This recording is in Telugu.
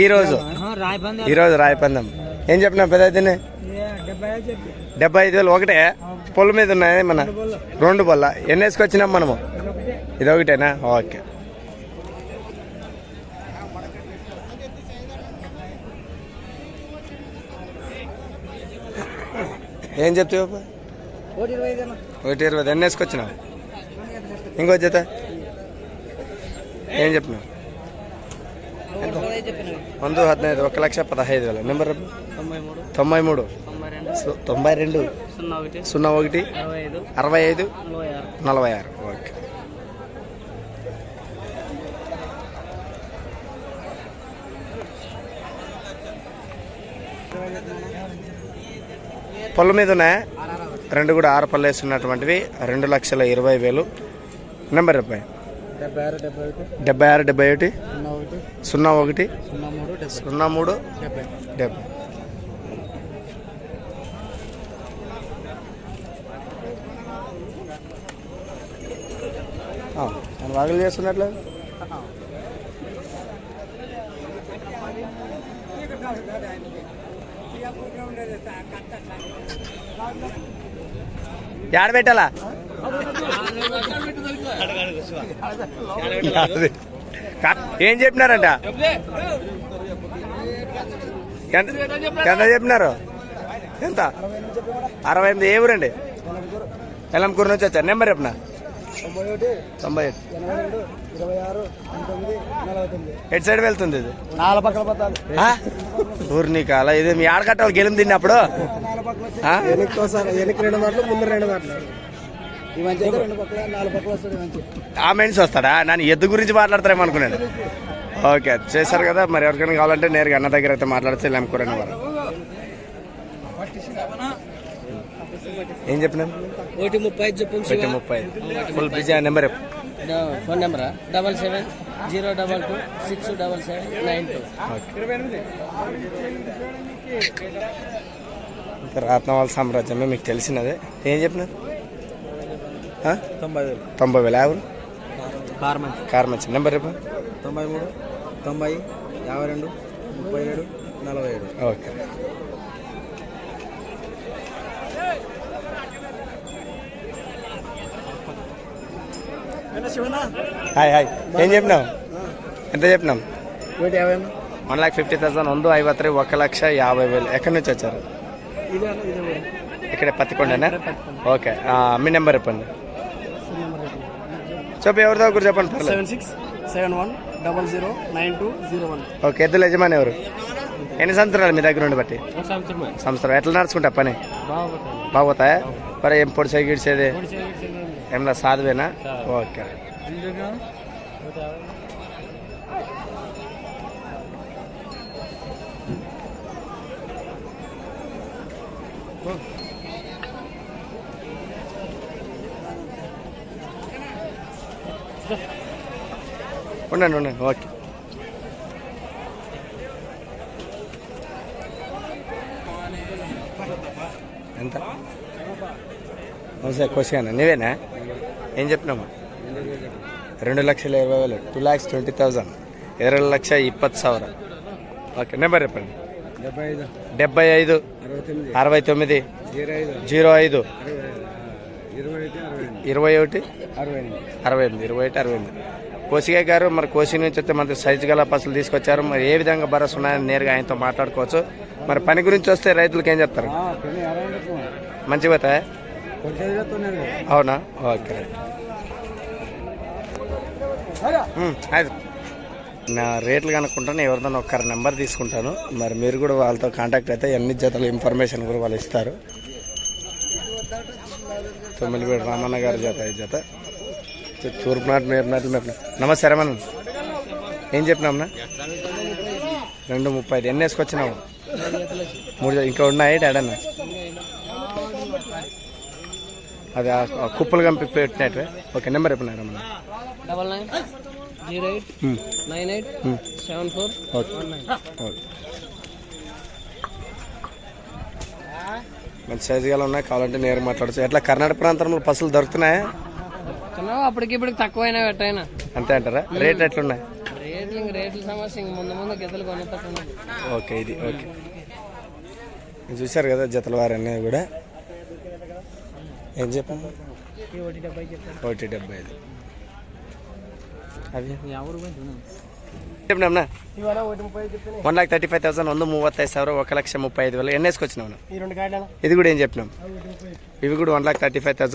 ఈ రోజు? ఈ రోజు రాయపందం. ఏం చెప్పినా పెద్ద అయితేనే? డెబ్బై ఐదు వేలు ఒకటే? పొల మీద ఉన్నాయి మన? రెండు బొల్ల ఎన్ని వేసుకొచ్చినాం మనము? ఇది ఒకటేనా? ఓకే. ఏం చెప్తావు ఒకటి ఇరవై ఎన్ని వేసుకొచ్చినావు? ఇంకో జత? ఏం చెప్పినావు? ఒకటి పదహైదు వంద ఒక లక్ష పదహైదు వేల నెంబర్ తొంభై మూడు తొంభై తొంభై రెండు సున్నా ఒకటి అరవై ఐదు అరవై ఐదు నలభై ఆరు ఓకే పళ్ళ మీద ఉన్నాయా రెండు కూడా ఆరు పళ్ళు వేస్తున్నటువంటివి. రెండు లక్షల ఇరవై వేలు. నెంబర్ డెబ్బై డెబ్బై ఆరు డెబ్బై ఒకటి. సున్నా ఒకటి. సున్నా మూడు డెబ్బై. సున్నా మూడు డెబ్బై. డెబ్బై. మన వాగులు చేస్తున్నట్లు. యాడ పెట్టాలా? ఏం చెప్పినారంట? ఎంత చెప్పినారు? ఎంత? అరవై ఎనిమిది ఏ ఊరండి? ఎలంకూరు నుంచి వచ్చారు. నెంబర్ చెప్పిన? తొంభై ఒకటి ఎటు సైడ్ వెళ్తుంది ఇది? నాలుగు పక్కల ఊరిని కాల ఇది మీ ఆడకట్టాలి గెలిం తిన్నప్పుడు? మెన్స్ వస్తాడా? నన్ను ఎద్దు గురించి మాట్లాడతారేమో అనుకున్నాను. ఓకే చేశారు కదా. మరి ఎవరికైనా కావాలంటే నేరుగా అన్న దగ్గర అయితే మాట్లాడితే ఎలంకూరని వారు. ఏం చెప్పినాం ఒకటి ముప్పై ఐదు చెప్పు ముప్పై ఫుల్ బిజీ నెంబర్ చెప్పు. Phone నెంబరా? Double seven zero double two six double seven nine two. రత్నవాళ్ళ సామ్రాజ్యమే మీకు తెలిసినదే. ఏం చెప్పినారు? తొంభై వేల. ఎవరు కార్ మంచి. నెంబర్ రేపు తొంభై మూడు తొంభై యాభై రెండు ముప్పై ఏడు నలభై ఏడు. ఓకే. Hi hi. ఏం చెప్పినాం ఎంత చెప్పినాం? వన్ లాక్ ఫిఫ్టీ థౌసండ్ వంద ఐవత్తై ఒక లక్ష యాభై వేలు. ఎక్కడి నుంచి వచ్చారు? ఇక్కడ పత్తికొండనా? ఓకే. మీ నెంబర్ చెప్పండి. చెప్పు ఎవరిదో ఒకరు చెప్పండి పర్లేదు. Seven six seven one double zero nine two zero one. Okay ఎద్దుల యజమాని ఎవరు? ఎన్ని సంవత్సరాలు మీ దగ్గర ఉండి బట్టి? సంవత్సరం. ఎట్లా నడుచుకుంటా పని? బాగుంటుంది. బాగోతాయా మరి ఏం పొడి గిడిచేది ఏమన్నా సాధువేనా? ఓకే. ఉండండి ఉండండి ఓకే ఎంత నమస్తే క్వశ్చన్ నీవేనా ఏం చెప్పినామా రెండు లక్షల ఇరవై వేలు టూ ల్యాక్స్ ట్వంటీ థౌజండ్ ಎರಡು ಲಕ್ಷ ಇಪ್ಪತ್ತು ಸಾವಿರ ఓకే నెంబర్ చెప్పండి డెబ్బై ఐదు డెబ్బై ఐదు అరవై తొమ్మిది అరవై తొమ్మిది జీరో ఐదు జీరో ఐదు ఇరవై ఒకటి అరవై ఎనిమిది ఇరవై ఒకటి అరవై ఎనిమిది కోసిగా గారు మరి కోసి నుంచి అయితే మనకి సైజు గల పసులు తీసుకొచ్చారు. మరి ఏ విధంగా భరోసా ఉన్నాయని నేరుగా ఆయనతో మాట్లాడుకోవచ్చు. మరి పని గురించి వస్తే రైతులకు ఏం చెప్తారు? కొంచెం చెప్తున్నాను అవునా? ఓకే. నా రేట్లు కనుక్కుంటాను. ఎవరిదైనా ఒక్కరి నెంబర్ తీసుకుంటాను. మరి మీరు కూడా వాళ్ళతో కాంటాక్ట్ అయితే ఎన్ని జతల ఇన్ఫర్మేషన్ కూడా వాళ్ళు ఇస్తారు. తొమ్మిదిపేట రామన్న గారి జత ఈ జత. నాటు మేపు నాట్లు మేపు నమస్తే రమణ. ఏం చెప్పినామన్నా రెండు ముప్పై ఐదు. ఎన్ని వేసుకొచ్చినావు? మూడు ఇంకా ఉన్నాయి డాడన్నా అది కుప్పలు కంపి పెట్టినట్టు. ఓకే నెంబర్ చెప్పిన Ramana? Double nine zero eight nine eight. Seven four okay. Okay. మంచి సైజు గల ఉన్నాయి కావాలంటే నేరు మాట్లాడచ్చు. ఎట్లా కర్ణాటక ప్రాంతంలో పసులు దొరుకుతున్నాయా? అప్పటికి ఇప్పటికి తక్కువైనా అంతే అంటారా? రేట్ ఎట్లున్నాయి? రేట్ రేట్లు ఇంక రేట్ల సమస్య ఇంక ముందు ముందు గెదలు కొనతకుండా ఓకే ఇది ఓకే. చూశారు కదా జతల వారు అన్నీ కూడా? ఏం చెప్పాను ఒకటి డెబ్బై చెప్తాను ఒకటి డెబ్బై ఐదు. అవి? చెప్పినా one lakh thirty five thousand వంద ಮೂವತ್ತೈದು ಸಾವಿರ ఒక లక్ష ముప్పై ఐదు వేల. వేలు ఎన్నేసుకొచ్చినావు ఇది కూడా ఏం చెప్పినాం? ఇవి కూడా one lakh thirty five thousand